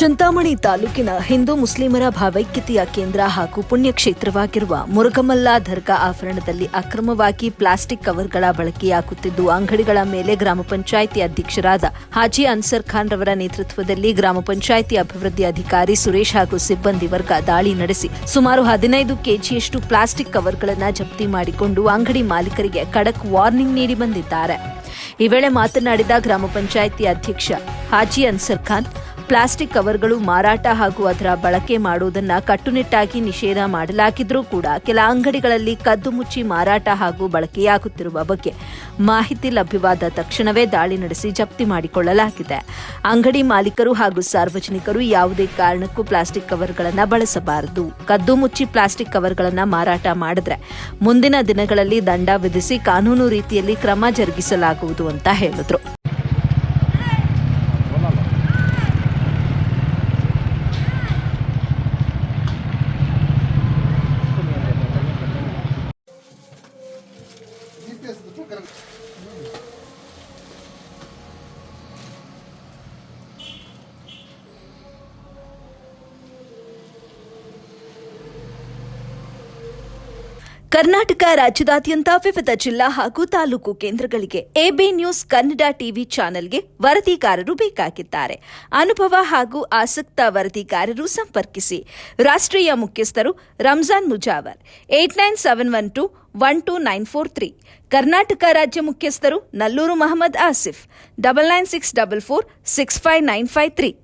ಚಿಂತಾಮಣಿ ತಾಲೂಕಿನ ಹಿಂದೂ ಮುಸ್ಲಿಮರ ಭಾವೈಕ್ಯತೆಯ ಕೇಂದ್ರ ಹಾಗೂ ಪುಣ್ಯಕ್ಷೇತ್ರವಾಗಿರುವ ಮುರುಗಮಲ್ಲ ದರ್ಗಾ ಆವರಣದಲ್ಲಿ ಅಕ್ರಮವಾಗಿ ಪ್ಲಾಸ್ಟಿಕ್ ಕವರ್ಗಳ ಬಳಕೆಯಾಗುತ್ತಿದ್ದು, ಅಂಗಡಿಗಳ ಮೇಲೆ ಗ್ರಾಮ ಪಂಚಾಯಿತಿ ಅಧ್ಯಕ್ಷರಾದ ಹಾಜಿ ಅನ್ಸರ್ ಖಾನ್ ರವರ ನೇತೃತ್ವದಲ್ಲಿ ಗ್ರಾಮ ಪಂಚಾಯಿತಿ ಅಭಿವೃದ್ಧಿ ಅಧಿಕಾರಿ ಸುರೇಶ್ ಹಾಗೂ ಸಿಬ್ಬಂದಿ ವರ್ಗ ದಾಳಿ ನಡೆಸಿ ಸುಮಾರು ಹದಿನೈದು ಕೆಜಿಯಷ್ಟು ಪ್ಲಾಸ್ಟಿಕ್ ಕವರ್ಗಳನ್ನು ಜಪ್ತಿ ಮಾಡಿಕೊಂಡು ಅಂಗಡಿ ಮಾಲೀಕರಿಗೆ ಖಡಕ್ ವಾರ್ನಿಂಗ್ ನೀಡಿ ಬಂದಿದ್ದಾರೆ. ಈ ವೇಳೆ ಮಾತನಾಡಿದ ಗ್ರಾಮ ಪಂಚಾಯಿತಿ ಅಧ್ಯಕ್ಷ ಹಾಜಿ ಅನ್ಸರ್ ಖಾನ್ ಪ್ಲಾಸ್ಟಿಕ್ ಕವರ್ಗಳು ಮಾರಾಟ ಹಾಗೂ ಅದರ ಬಳಕೆ ಮಾಡುವುದನ್ನು ಕಟ್ಟುನಿಟ್ಟಾಗಿ ನಿಷೇಧ ಮಾಡಲಾಗಿದ್ರೂ ಕೂಡ ಕೆಲ ಅಂಗಡಿಗಳಲ್ಲಿ ಕದ್ದು ಮುಚ್ಚಿ ಮಾರಾಟ ಹಾಗೂ ಬಳಕೆಯಾಗುತ್ತಿರುವ ಬಗ್ಗೆ ಮಾಹಿತಿ ಲಭ್ಯವಾದ ತಕ್ಷಣವೇ ದಾಳಿ ನಡೆಸಿ ಜಪ್ತಿ ಮಾಡಿಕೊಳ್ಳಲಾಗಿದೆ. ಅಂಗಡಿ ಮಾಲೀಕರು ಹಾಗೂ ಸಾರ್ವಜನಿಕರು ಯಾವುದೇ ಕಾರಣಕ್ಕೂ ಪ್ಲಾಸ್ಟಿಕ್ ಕವರ್ಗಳನ್ನು ಬಳಸಬಾರದು. ಕದ್ದು ಮುಚ್ಚಿ ಪ್ಲಾಸ್ಟಿಕ್ ಕವರ್ಗಳನ್ನು ಮಾರಾಟ ಮಾಡಿದ್ರೆ ಮುಂದಿನ ದಿನಗಳಲ್ಲಿ ದಂಡ ವಿಧಿಸಿ ಕಾನೂನು ರೀತಿಯಲ್ಲಿ ಕ್ರಮ ಜರುಗಿಸಲಾಗುವುದು ಅಂತ ಹೇಳಿದ್ರು. ಕರ್ನಾಟಕ ರಾಜ್ಯದಾದ್ಯಂತ ವಿವಿಧ ಜಿಲ್ಲಾ ಹಾಗೂ ತಾಲೂಕು ಕೇಂದ್ರಗಳಿಗೆ ಎಬಿ ನ್ಯೂಸ್ ಕನ್ನಡ ಟಿವಿ ಚಾನೆಲ್ಗೆ ವರದಿಗಾರರು ಬೇಕಾಗಿದ್ದಾರೆ. ಅನುಭವ ಹಾಗೂ ಆಸಕ್ತ ವರದಿಗಾರರು ಸಂಪರ್ಕಿಸಿ. ರಾಷ್ಟ್ರೀಯ ಮುಖ್ಯಸ್ಥರು Ramzan Mujawar eight nine seven one two one two nine four three Karnataka ರಾಜ್ಯ ಮುಖ್ಯಸ್ಥರು Nallur Mohammed Asif. Double nine six double four six five nine five three